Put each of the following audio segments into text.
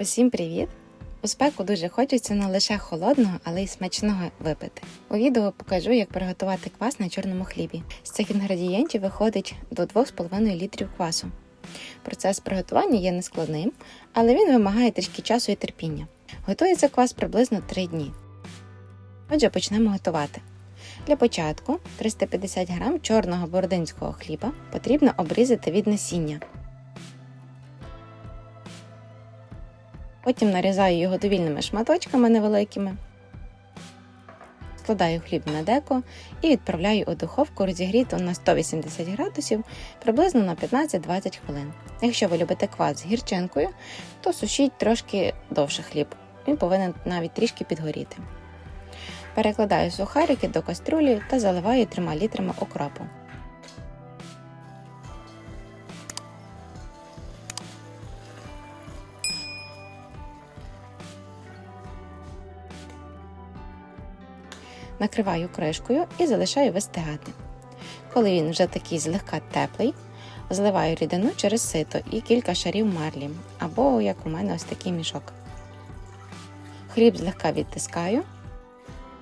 Усім привіт! У спеку дуже хочеться не лише холодного, але й смачного випити. У відео покажу, як приготувати квас на чорному хлібі. З цих інгредієнтів виходить до 2,5 літрів квасу. Процес приготування є нескладним, але він вимагає трішки часу і терпіння. Готується квас приблизно 3 дні. Отже, почнемо готувати. Для початку 350 г чорного бородинського хліба потрібно обрізати від насіння. Потім нарізаю його довільними шматочками невеликими, складаю хліб на деко і відправляю у духовку розігріту на 180 градусів приблизно на 15-20 хвилин. Якщо ви любите квас з гірчинкою, то сушіть трошки довше хліб. Він повинен навіть трішки підгоріти. Перекладаю сухарики до каструлі та заливаю 3 літрами окропу. Накриваю кришкою і залишаю вистигати. Коли він вже такий злегка теплий, зливаю рідину через сито і кілька шарів марлі, або, як у мене, ось такий мішок. Хліб злегка відтискаю.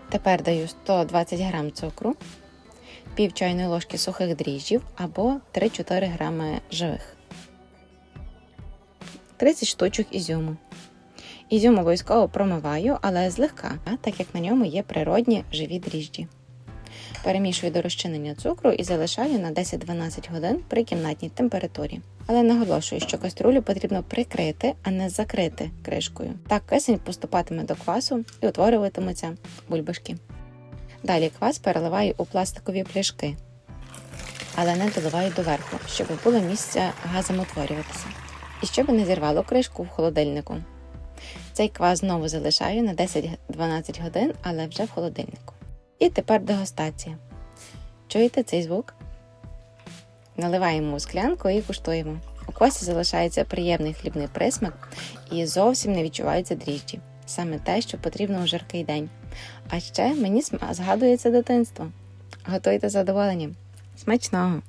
Тепер даю 120 г цукру, пів чайної ложки сухих дріжджів або 3-4 г живих, 30 штучок ізюму. Ізюм обов'язково промиваю, але злегка, так як на ньому є природні живі дріжджі. Перемішую до розчинення цукру і залишаю на 10-12 годин при кімнатній температурі. Але наголошую, що каструлю потрібно прикрити, а не закрити кришкою. Так кисень поступатиме до квасу і утворюватимуться бульбашки. Далі квас переливаю у пластикові пляшки, але не доливаю доверху, щоб було місце газом утворюватися. І щоб не зірвало кришку в холодильнику. Цей квас знову залишаю на 10-12 годин, але вже в холодильнику. І тепер дегустація. Чуєте цей звук? Наливаємо у склянку і куштуємо. У квасі залишається приємний хлібний присмак і зовсім не відчуваються дріжджі. Саме те, що потрібно у жаркий день. А ще мені згадується дитинство. Готуйте з задоволенням. Смачного!